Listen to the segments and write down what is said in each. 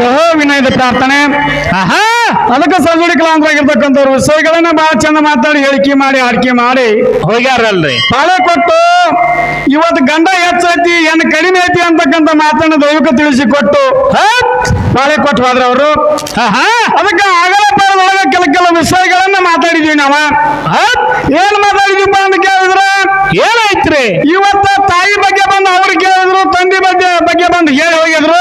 ಸಹ ವಿನಯದ ಪ್ರಾರ್ಥನೆ. ಆಹಾ! ಅದಕ್ಕೆ ಸಜುಡಿ ಕಲಾಂತರಾಗಿರ್ತಕ್ಕಂಥವ್ರು. ವಿಷಯಗಳನ್ನ ಬಹಳ ಚಂದ ಮಾತಾಡಿ ಹೇಳಿಕೆ ಮಾಡಿ ಆಡ್ಕೆ ಮಾಡಿ. ಹೋಗ್ಯಾರಲ್ರಿ. ಪಾಳೆ ಕೊಟ್ಟು ಇವತ್ತು ಗಂಡ ಹೆಚ್ಚೈತಿ ಏನ್ ಕಡಿಮೆ ಐತಿ ಅಂತಕ್ಕಂಥ ದೈವಕ ತಿಳಿಸಿ ಕೊಟ್ಟು ಪಾಳೆ ಕೊಟ್ಟು ಹೋದ್ರ ಅವರು. ಅದಕ್ಕೆ ಆಗಲ ಪಾಲದೊಳಗ ಕೆಲ ಕೆಲ ವಿಷಯಗಳನ್ನ ಮಾತಾಡಿದೀವಿ ನಾವ. ಏನ್ ಮಾತಾಡಿದೀಪ ಅಂತ ಕೇಳಿದ್ರ ಏನಾಯ್ತ್ರಿ? ಇವತ್ತ ತಾಯಿ ಬಗ್ಗೆ ಬಂದು ಅವ್ರು ಕೇಳಿದ್ರು ತಂದೆ ಬಗ್ಗೆ ಬಗ್ಗೆ ಬಂದು ಹೇಳಿ ಹೋಗಿದ್ರು.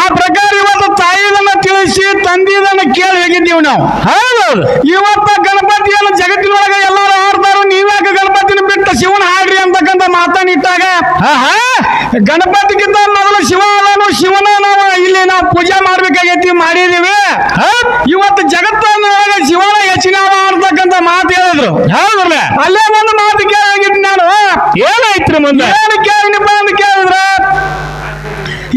ಆ ಪ್ರಕಾರ ಇವತ್ತು ತಾಯಿದನ್ನ ತಿಳಿಸಿ ತಂದಿದನ್ನ ಕೇಳಿ ಹೋಗಿದ್ದೀವಿ ನಾವು ಹೌದೌದು. ಇವತ್ತ ಗಣಪತಿಯನ್ನು ಜಗತ್ತಿನೊಳಗೆ ಎಲ್ಲರೂ ಹಾಡ್ತಾರು ನೀವ್ಯಾಕೆ ಗಣಪತಿನ ಬಿಟ್ಟು ಶಿವನ ಹಾಡ್ರಿ ಅಂತಕ್ಕಂಥ ಮಾತನ್ನಿಟ್ಟಾಗ ಆಹಾ ಗಣಪತಿಗಿಂತ ಮೊದಲು ಶಿವ ಅಲ್ಲನು ಶಿವನ ನಾವು ಇಲ್ಲಿ ನಾವು ಪೂಜೆ ಮಾಡ್ಬೇಕಾಗೈತಿ ಮಾಡಿದೀವಿ. ಇವತ್ತು ಜಗತ್ತಿನೊಳಗೆ ಶಿವನ ಹೆಚ್ಚಿನ ಅಂತಕ್ಕಂಥ ಮಾತು ಹೇಳಿದ್ರು. ಹೌದಲ್ಲ ಅಲ್ಲೇ ಒಂದು ಮಾತು ಕೇಳಿದ್ದೀನಿ ನಾನು. ಏನಾಯ್ತ್ರಿ ಮುಂದೆ ಏನು ಕೇಳಿನಪ್ಪ ಅಂತ ಕೇಳಿದ್ರ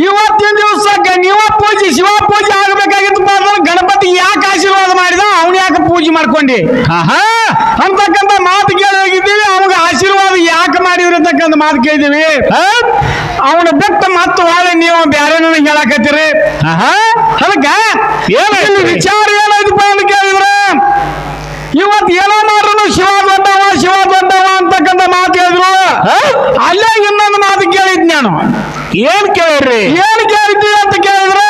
ಇವತ್ತಿನ ದಿವಸ ನೀವ ಪೂಜೆ ಶಿವ ಪೂಜೆ ಆಗ್ಬೇಕಾಗಿತ್ತಪ್ಪ ಅಂದ್ರೆ ಗಣಪತಿ ಯಾಕೆ ಆಶೀರ್ವಾದ ಮಾಡಿದ ಅವ್ನು ಯಾಕೆ ಮಾಡ್ಕೊಂಡಿ ಆಹಾ. ಅಂತಕ್ಕಂಥ ಮಾತು ಕೇಳಿ ಹೋಗಿದ್ದೀವಿ. ಅವಾಗ ಆಶೀರ್ವಾದ ಯಾಕೆ ಮಾಡಿದ್ರಿ ಅಂತಕ್ಕಂಥ ಮಾತು ಕೇಳಿದೀವಿ ಅವನ ಬಿಟ್ಟು ಮತ್ತು ಒಳ್ಳೆ ನೀವು ಬ್ಯಾರೆ ನನಗೆ ಹೇಳಕತ್ತೀರಿ. ಆಹಾ. ಅದಕ್ಕ ಏನಾಯ್ತು? ವಿಚಾರ ಏನಾಯ್ತಪ್ಪ ಅಂತ ಕೇಳಿದ್ರೆ ಇವತ್ತು ಏನೋ ಮಾಡ್ರು ಶಿವ ದೊಡ್ಡವ ಶಿವ ದೊಡ್ಡವ ಅಂತಕ್ಕಂಥ ಮಾತು ಹೇಳಿದ್ರು. ಅಲ್ಲೇ ಇನ್ನೊಂದು ಮಾತು ಕೇಳಿದ್ ನಾನು. ಏನ್ ಕೇಳ್ರಿ? ಏನ್ ಕೇಳಿದ್ವಿ ಅಂತ ಕೇಳಿದ್ರೆ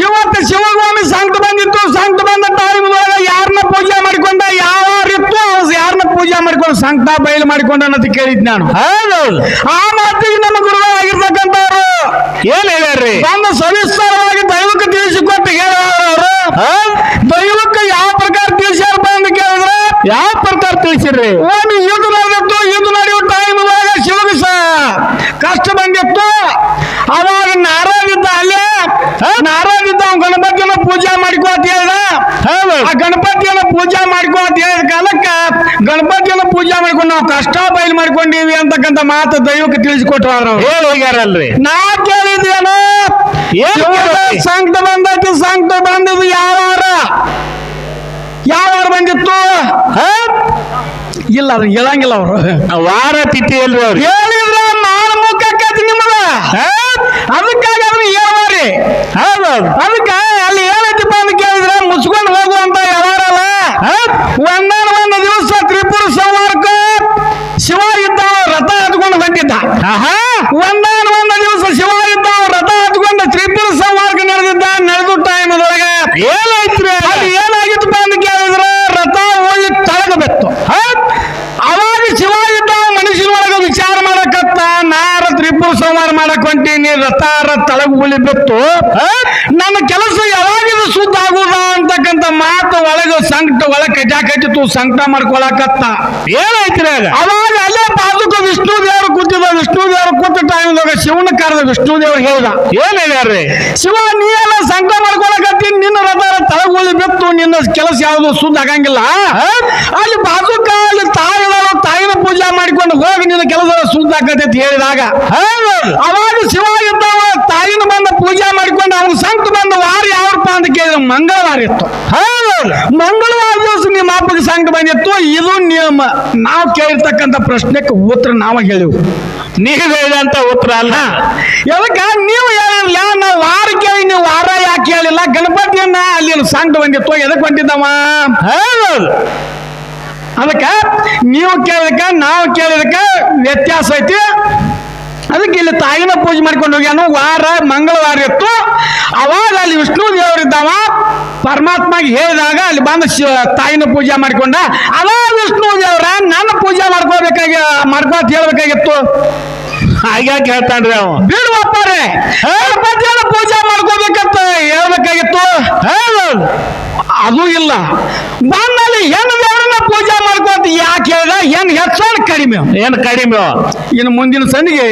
ಇವತ್ತು ಶಿವಸ್ವಾಮಿ ಸಂಕಟ ಬಂದಿತ್ತು ಸಂಕಟ ಬಂದ ಟೈಮ್ ಯಾರನ್ನ ಪೂಜೆ ಮಾಡಿಕೊಂಡ ಯಾವ ಇತ್ತು ಯಾರನ್ನ ಪೂಜೆ ಮಾಡಿಕೊಂಡು ಸಂಕಟ ಬಯಲು ಮಾಡಿಕೊಂಡ ಅಂತ ಕೇಳಿದ್ ನಾನು. ಹೌದೌದು. ಆ ಮಾತಿಗೆ ನಮ್ಮ ಗುರುಗಳಾಗಿರ್ತಕ್ಕಂಥವ್ರು ಏನ್ ಹೇಳ್ಯಾರ್ರಿ? ಬಂದು ಸವಿಸ್ತಾರವಾಗಿ ದೈವಕ್ಕೆ ತಿಳಿಸಿಕೊಟ್ಟು ಹೇಳೋರು ದೈವಕ್ಕೆ ಯಾವ ಪ್ರಕಾರ ತಿಳಿಸ್ಯಾರಪ್ಪ ಅಂತ ಕೇಳಿದ್ರೆ ಯಾವ ಪ್ರಕಾರ ತಿಳಿಸಿರ್ರಿ ಒಂದು ಯುದ್ಧ ನಡೆದಿತ್ತು ಯುದ್ಧ ನಡೆಯುವ ಟೈಮ್ ಒಳಗೆ ಶಿವಗೆ ಕಷ್ಟ ಬಂದಿತ್ತು. ಅವಾಗ ನಾರಾಜಿದ್ದ ಅಲ್ಲೇ ಅವ್ನು ಗಣಪತಿಯನ್ನು ಪೂಜೆ ಮಾಡಿಕೋ ಅಂತ ಹೇಳ್ದ. ಆ ಗಣಪತಿಯನ್ನು ಪೂಜೆ ಮಾಡಿಕೋ ಅಂತ ಹೇಳಿದ ಕಾಲಕ್ಕ ಮಾಡ್ಕೊಂಡು ನಾವು ಕಷ್ಟ ಬಯಲು ಮಾಡ್ಕೊಂಡೀವಿ ಅಂತಕ್ಕಂಥ ಮಾತು ದೈವಕ್ಕೆ ತಿಳಿಸಿಕೊಟ್ರು ಹೇಳಿ ಹೋಗ್ಯಾರಲ್ರಿ ನಾ ಕೇಳಿದ್ಯಾನು? ಏನ್ ಕೇಳಿದ್ರಿ? ಸಂಕಟ ಬಂದೈತಿ ಸಂಕಟ ಬಂದದ್ದು ಯಾರ ವಾರ ಯಾವ ವಾರ ಬಂದಿತ್ತು ಇಲ್ಲ ಅದನ್ನ ಹೇಳಂಗಿಲ್ಲ ಅವರು. ವಾರ ತಿಥಿ ಅಲ್ರಿ ಅವ್ರಿ? ಹೇಳಿದ್ರ ಮುಖ ಮುಖಕ್ಕೈತಿ ನಿಮ್ಮದ ಅದಕ್ಕಾಗಿ ಅದನ್ನ ಹೇಳ್ಬಾರಿ ಹೌದೌದು. ಅದಕ್ಕ ಅಲ್ಲಿ ಏನೈತಿಪ್ಪ ಅಂತ ಕೇಳಿದ್ರೆ ಮುಚ್ಕೊಂಡು ಹೋಗುವಂತ ಯಾರಲ್ಲ ಒಂದಾನ ಒಂದು ದಿವಸ ಆಹಾ. ಒಂದಾನ ಒಂದು ದಿವಸ ಶಿವ ಇದ್ದ ರಥ ಹತ್ಕೊಂಡು ತ್ರಿಪುರ ಸಂವಾರಕ್ಕೆ ನಡೆದಿದ್ದ ನಡೆದು ಟೈಮ್ ಅದೊಳಗೆ ಏನಾಯ್ತ್ರಿ ಅದು ಏನಾಗಿತ್ತು ಅಂತ ಕೇಳಿದ್ರೆ ರಥ ಹೋಗಿ ತಳಗ ಬೆತ್ತು. ಅವಾಗ ಶಿವ ಇದ್ದ ಮನುಷ್ಯನೊಳಗೆ ವಿಚಾರ ಮಾಡಕತ್ತ ನಾರ ತ್ರಿಪುರ ಸಂವಾರ ಮಾಡಕ್ ರಥ ರ ತಳಗ ಉಳಿ ಬಿತ್ತು. ನನ್ನ ಕೆಲಸ ಯಾವಾಗಿದು ಶುದ್ಧ ಆಗುದ ಮಾತು ಒಳಗ ಸಂಕಟ ಒಳಗ ಕಜಾಕತ್ತಿತ್ತು ಸಂಕಟ ಮಾಡ್ಕೊಳಕತ್ತ. ಏನಾಯ್ತ್ರಿ ಆಗ? ಅವಾಗ ಅಲ್ಲೇ ಬಾಜುಕ ವಿಷ್ಣು ದೇವರು ಕೂತಿದ ವಿಷ್ಣು ದೇವರು ಕೂತ ಟೈಮ್ದಾಗ ಶಿವನ ಕರೆದ ವಿಷ್ಣು ದೇವರು ಹೇಳ್ದ. ಏನ್ ಹೇಳ್ಯಾರ್ರಿ? ಶಿವ ನೀ ಎಲ್ಲ ಸಂಕಟ ಮಾಡ್ಕೊಳಕತ್ತಿ ನಿನ್ನ ರಥ ತಳಗುಳಿ ಬಿತ್ತು ನಿನ್ನ ಕೆಲಸ ಯಾವುದು ಸುದ್ದ ಆಗಂಗಿಲ್ಲ. ಅಲ್ಲಿ ಬಾಜುಕ ಅಲ್ಲಿ ತಾಯಿನ ಪೂಜೆ ಮಾಡಿಕೊಂಡು ಹೋಗಿ ನಿನ್ನ ಕೆಲಸ ಸುದ್ದ ಅಂತ ಹೇಳಿದಾಗ ಅವಾಗ ಶಿವ ಇದ್ದವ ತಾಯಿನ ಬಂದು ಪೂಜೆ ಮಾಡಿಕೊಂಡು ಅವನು ಸಂತ ಬಂದ ವಾರ ಯಾವಪ್ಪ ಅಂತ ಕೇಳಿದ ಮಂಗಳವಾರ ಇತ್ತು. ಮಂಗಳವಾರ ದಿವಸ ನಿಮ್ಮ ಅಪ್ಪಗೆ ಸಂಕ ಬಂದಿತ್ತು ಇದು ನಿಯಮ ನಾವು ಕೇಳಿರ್ತಕ್ಕಂಥ ಪ್ರಶ್ನೆಗೆ ಉತ್ತರ ನಾವು ಹೇಳಿವು. ನೀವು ಹೇಳಿದಂತ ಉತ್ತರ ಅಲ್ಲ. ಯಾವಾಗ ನೀವು ಹೇಳಿಲ್ಲ ನಾವು ವಾರ ಕೇಳಿ ನೀವು ವಾರ ಯಾಕೆ ಹೇಳಿಲ್ಲ ಗಣಪತಿಯನ್ನ ಅಲ್ಲಿ ಸಂಕಟ ಬಂದಿತ್ತು ಎದಕ್ಕೆ ಬಂದಿದ್ದವ? ಅದಕ್ಕೆ ನೀವು ಕೇಳಿದಕ್ಕೆ, ನಾವು ಕೇಳಿದಕ್ಕೆ ವ್ಯತ್ಯಾಸ ಐತಿ. ಅದಕ್ಕೆ ಇಲ್ಲಿ ತಾಯಿನ ಪೂಜೆ ಮಾಡ್ಕೊಂಡು ಹೋಗ್ಯಾನು. ವಾರ, ಮಂಗಳವಾರ ಇತ್ತು. ಅವಾಗ ಅಲ್ಲಿ ವಿಷ್ಣು ದೇವರಿದ್ದಾವ ಪರಮಾತ್ಮಗೆ ಹೇಳಿದಾಗ ಅಲ್ಲಿ ಬಂದು ಶಿವ ತಾಯಿನ ಪೂಜೆ ಮಾಡಿಕೊಂಡ. ಅವಾಗ ವಿಷ್ಣು ದೇವರ ನನ್ನ ಪೂಜೆ ಮಾಡ್ಕೋಬೇಕಾಗಿ ಮಾಡ್ಕೋತ ಹೇಳ್ಬೇಕಾಗಿತ್ತು. ಹಾಗ್ಯಾಕೆ ಹೇಳ್ತಾನ್ರಿ ಅವ. ಬಿಡುವಪ್ಪರೇ ಗಣಪತಿಯನ್ನ ಪೂಜೆ ಮಾಡ್ಕೋಬೇಕಂತ ಹೇಳ್ಬೇಕಾಗಿತ್ತು. ಅದು ಇಲ್ಲ. ಬಂದಲ್ಲಿ ಹೆಣ್ಣು ದೇವರನ್ನ ಪೂಜೆ ಮಾಡ್ಕೋತ ಯಾಕೆ ಹೇಳ ಹೆಣ್ಣು ಹೆಚ್ಚಾಣ ಕಡಿಮೆ ಏನ್ ಕಡಿಮೆ ಇನ್ನು ಮುಂದಿನ ಸಂದಿಗೆ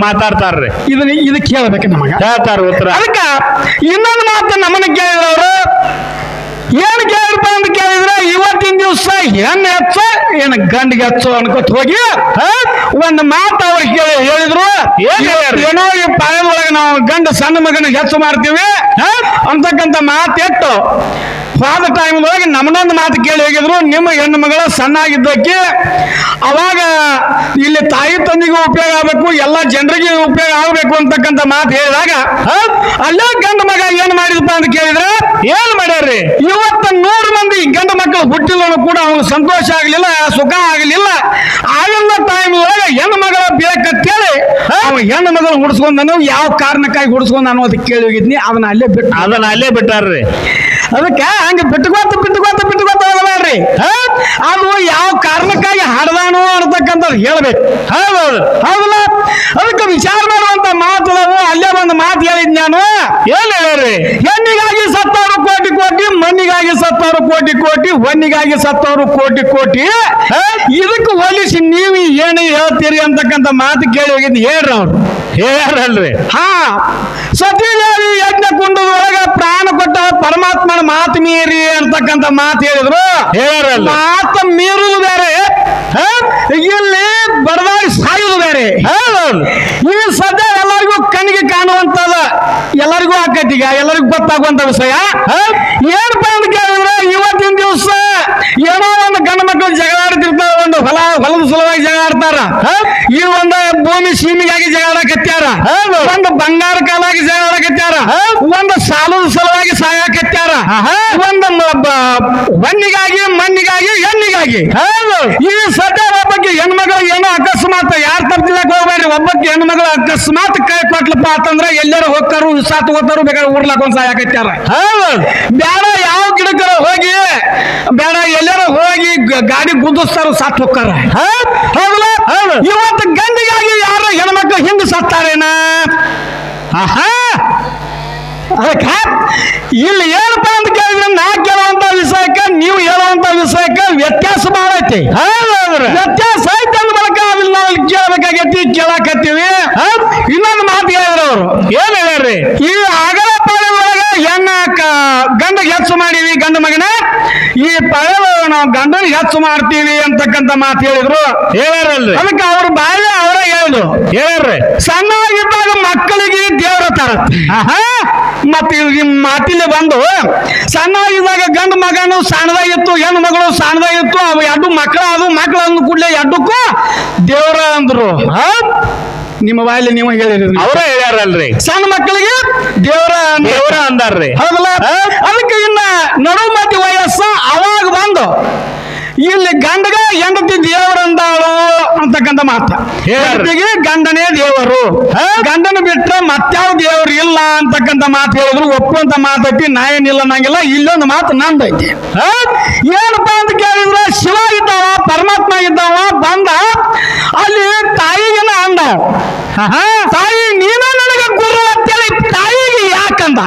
ಮಾತಾಡ್ತಾರ್ರಿ. ಇದನ್ನ ಇದಕ್ಕೆ ಹೇಳ್ಬೇಕು ನಮಗೆ. ಹೇಳ್ತಾರ ಉತ್ತರ. ಅದಕ್ಕ ಇನ್ನೊಂದು ಮಾತು ನಮ್ಮನ್ನ ಕೇಳಿದವರು ಏನ್ ಕೇಳಿರಪ್ಪ ಅಂತ ಕೇಳಿದ್ರೆ ಇವತ್ತಿನ ದಿವಸ ಹೆಣ್ಣು ಹೆಚ್ಚ ಏನ್ ಗಂಡಿಗೆ ಹೆಚ್ಚು ಅನ್ಕೋತ ಹೋಗಿ ಒಂದು ಮಾತು ಅವ್ರು ಕೇಳಿ ಹೇಳಿದ್ರು. ಏನ್ ಈ ಪಾಯದೊಳಗೆ ನಾವು ಗಂಡ ಸಣ್ಣ ಮಗನ ಹೆಚ್ಚು ಮಾಡ್ತೀವಿ ಅಂತಕ್ಕಂತ ಅಂತಕ್ಕಂಥ ಮಾತೆಟ್ಟು ಹೋದ ಟೈಮ್ದೊಳಗೆ ನಮ್ಮನ್ನೊಂದು ಮಾತು ಕೇಳಿ ಹೋಗಿದ್ರು ನಿಮ್ಮ ಹೆಣ್ಣು ಮಗಳ ಸಣ್ಣಾಗಿದ್ದಕ್ಕೆ ಅವಾಗ ಇಲ್ಲಿ ತಾಯಿ ತಂದೆಗೂ ಉಪಯೋಗ ಆಗಬೇಕು ಎಲ್ಲ ಜನರಿಗೆ ಉಪಯೋಗ ಆಗಬೇಕು ಅಂತಕ್ಕಂಥ ಮಾತು ಹೇಳಿದಾಗ ಅಲ್ಲೇ ಗಂಡು ಮಗ ಏನು ಮಾಡಿದಪ್ಪ ಅಂತ ಕೇಳಿದ್ರೆ ಏನ್ ಮಾಡ್ಯಾರ್ರಿ? ಇವತ್ತ ನೂರು ಮಂದಿ ಗಂಡು ಮಕ್ಕಳು ಹುಟ್ಟಿದ್ರು ಕೂಡ ಅವನು ಸಂತೋಷ ಆಗಲಿಲ್ಲ ಸುಖ ಆಗಲಿಲ್ಲ. ಆಗಿಲ್ಲ ಟೈಮ್ ಒಳಗೆ ಹೆಣ್ಣು ಮಗಳ ಬೇಕಂತೇಳಿ ಅವ ಹೆಣ್ಣು ಮಗಳು ಹುಡ್ಸ್ಕೊಂಡನು ಯಾವ ಕಾರಣಕ್ಕಾಗಿ ಹುಡ್ಸ್ಕೊಂಡ ಅನ್ನೋದು ಕೇಳಿ ಹೋಗಿದ್ನಿ ಅದನ್ನ ಅಲ್ಲೇ ಬಿಟ್ಟು ಅದನ್ನ ಅಲ್ಲೇ ಬಿಟ್ಟಾರ್ರಿ. ಅದಕ್ಕೆ ಹಂಗ ಬಿಟ್ಕೋತ ಬಿಟ್ಕೋತ ಬಿಟ್ಕೋತ ಹೋಗಬೇಡ್ರಿ. ಅದು ಯಾವ ಕಾರಣಕ್ಕಾಗಿ ಹಾಡ್ದಾನೋ ಅನ್ನತಕ್ಕಂಥದ್ದು ಹೇಳ್ಬೇಕು. ಹೌದೌದು ಹೌದಲ್ಲ? ಅದಕ್ಕೆ ವಿಚಾರ ಮಾಡುವಂತ ಮಾತು ಅಲ್ಲೇ ಒಂದು ಮಾತು ಹೇಳಿದ್ ನಾನು. ಏನ್ ಹೇಳ್ರಿ? ಹೆಣ್ಣಿಗಾಗಿ ಸತ್ತವರು ಕೋಟಿ ಕೋಟಿ ಮಣ್ಣಿಗಾಗಿ ಸತ್ತವರು ಕೋಟಿ ಕೋಟಿ ಹೊನ್ನಿಗಾಗಿ ಸತ್ತವರು ಕೋಟಿ ಕೋಟಿ. ಇದಕ್ಕೆ ಹೋಲಿಸಿ ನೀವು ಏನು ಹೇಳ್ತೀರಿ ಅಂತಕ್ಕಂಥ ಮಾತು ಕೇಳಿ ಹೋಗಿದ್ ಹೇಳ್ರಿ ಅವ್ರು. ಹೇಳ್ರಲ್ರಿ. ಹಾ ಸತೀದೇವಿ ಯಜ್ಞ ಕುಂಡದೊಳಗ ಪ್ರಾಣ ಕೊಟ್ಟ ಪರಮಾತ್ಮನ ಮಾತು ಮೀರಿ ಅಂತಕ್ಕಂಥ ಮಾತು ಹೇಳಿದ್ರು. ಹೇಳ್ಯಾರಲ್ಲ ಮಾತು ಮೀರುದು ಬೇರೆ ಹಾ? ಇಲ್ಲಿ ಬಡದಾಗಿ ಸಾಯುವುದು ಬೇರೆ ಈ ಸದ್ಯ ಎಲ್ಲರಿಗೂ ಕಣ್ಣಿಗೆ ಕಾಣುವಂತದ ಎಲ್ಲರಿಗೂ ಆಕೈತಿ ಈಗ ಎಲ್ಲರಿಗೂ ಗೊತ್ತಾಗುವಂತ ವಿಷಯ? ಏನಪ್ಪ ಅಂತ ಕೇಳಿದ್ರೆ ಇವತ್ತಿನ ದಿವಸ ಏನೋ ಒಂದು ಗಂಡ ಮಕ್ಕಳು ಜಗಳ ಹೊಲ ಹೊಲದ ಸಲುವಾಗಿ ಜಗಳ ಆಡ್ತಾರ. ಈ ಒಂದು ಭೂಮಿ ಸೀಮಿಗಾಗಿ ಜಗಳ ಆಡಕತ್ಯಾರ. ಒಂದು ಬಂಗಾರ ಕಾಲಾಗಿ ಜಗ ಆಡಕತ್ಯಾರ. ಒಂದು ಸಾಲದ ಸಲುವಾಗಿ ಸಾಯಕತ್ಯಾರ. ಒಂದು ಮಣ್ಣಿಗಾಗಿ ಮಣ್ಣಿಗಾಗಿ ಹೆಣ್ಣಿಗಾಗಿ ಈ ಸದ್ಯ ಒಬ್ಬಕ್ಕೆ ಹೆಣ್ಮಗಳು ಏನೋ ಅಕಸ್ಮಾತ್ ಯಾರು ತಪ್ಪಿಲ್ಲಕ್ ಹೋಗ್ಬೇಡ್ರಿ ಒಬ್ಬಕ್ಕೆ ಹೆಣ್ಮಗಳು ಅಕಸ್ಮಾತ್ ಕೈ ಕೊಟ್ಲಪ್ಪ ಅಂತಂದ್ರೆ ಎಲ್ಲರೂ ಹೋಗ್ತಾರು ವಿಷ ತಗೋತಾರು ಬೇಕಾದ್ರೆ ಊರ್ಲಾಕ ಒಂದ್ ಸಾಯಕತ್ಯಾರ. ಬೇಡ ಯಾವ ಗಿಡಕ್ಕರ ಹೋಗಿ ಬೇಡ ಎಲ್ಲಾರ ಹೋಗಿ ಗ- ಗಾಡಿ ಗುದ್ದಿಸ್ತಾರು ಸಾತ್ ಹೋಗ್ತಾರ. ಇವತ್ತು ಗಂಡಿಗಾಗಿ ಯಾರ ಹೆಣ್ಮಕ್ಳು ಹಿಂದೆ ಸತ್ತಾರೇನ? ಅದಕ್ಕೆ ಇಲ್ಲಿ ಏನಪ್ಪ ಅಂತ ಕೇಳಿದ್ರೆ ನಾ ಕೇಳುವಂತ ವಿಷಯಕ್ಕೆ ನೀವು ಹೇಳುವಂತ ವಿಷಯಕ್ಕೆ ವ್ಯತ್ಯಾಸ ಬಹಳ ಐತಿ. ವ್ಯತ್ಯಾಸ ಐತಿ ಅಂದ ಬಳಿಕ ಅದನ್ನ ನಾವು ಕೇಳಬೇಕಾಗೈತಿ ಕೇಳಾಕತ್ತೀವಿ. ಇನ್ನೊಂದು ಮಾತು ಹೇಳಿದ್ರು ಅವರು. ಏನ್ ಹೇಳ್ರಿ ಈ ಒಳಗೆ ಹೆಣ್ಣ ಗಂಡ ಹೆಚ್ಚು ಮಾಡೀವಿ ಗಂಡ ಮಗನ? ಈ ಪಳೆ ನಾವು ಗಂಡನ ಹೆಚ್ಚು ಮಾಡ್ತೀವಿ ಅಂತಕ್ಕಂತ ಮಾತು ಹೇಳಿದ್ರು. ಹೇಳ್ಯಾರಲ್ರಿ ಅದಕ್ಕೆ ಅವ್ರ ಬಾಲ್ಯ ಅವರೇ ಹೇಳುದು. ಹೇಳ್ರಿ ಸಣ್ಣವಾಗಿದ್ದಾಗ ಮಕ್ಕಳಿಗೆ ದೇವರ ತರ. ಮತ್ತೆ ಈ ಮಾತಿಲೆ ಬಂದು ಸಣ್ಣವಾಗಿದ್ದಾಗ ಗಂಡು ಮಗನು ಸಣ್ಣದಾಗಿತ್ತು ಹೆಣ್ಣು ಮಗಳು ಸಣ್ಣದಾಗಿತ್ತು ಅವು ಎರಡು ಮಕ್ಕಳು ಅದು ಮಕ್ಕಳು ಅಂದ ಕೂಡಲೇ ಎರಡಕ್ಕೂ ದೇವರ ಅಂದ್ರು? ನಿಮ್ಮ ಬಾಯಲ್ಲಿ ನೀವು ಹೇಳಿರಿ ಅವರೇ ಹೇಳ್ಯಾರಲ್ರಿ. ಸಣ್ಣ ಮಕ್ಕಳಿಗೆ ದೇವರ ದೇವರ ಅಂದಾರ್ರಿ. ಹೌದಲ್ಲ? ಅದಕ್ಕೆ ಇನ್ನ ನಡು ಮಧ್ಯ ವಯಸ್ಸ ಅವಾಗ ಬಂದು ಇಲ್ಲಿ ಗಂಡಗ ಹೆಂಡತಿ ದೇವರಂದಾಳು ಅಂತಕ್ಕಂಥ ಮಾತು. ಹೆಂಡತಿಗೆ ಗಂಡನೇ ದೇವರು. ಗಂಡನ ಬಿಟ್ಟರೆ ಮತ್ತಾವ ದೇವರು ಇಲ್ಲ ಅಂತಕ್ಕಂಥ ಮಾತು ಹೇಳಿದ್ರು. ಒಪ್ಪುವಂತ ಮಾತೈತಿ ನಾ ಏನಿಲ್ಲ ನಂಗಿಲ್ಲ ಇಲ್ಲೊಂದು ಮಾತು ನಂದೈತಿ? ಏನಪ್ಪ ಅಂತ ಕೇಳಿದ್ರೆ ಶಿವ ಇದ್ದಾವ ಪರಮಾತ್ಮ ಇದ್ದಾವ ಬಂದ ಅಲ್ಲಿ ತಾಯಿಗೆನ ಅಂದ. ತಾಯಿ ನೀನ ನನಗೆ ಗುರು ಅಂತೇಳಿ ತಾಯಿಗೆ ಯಾಕಂದ?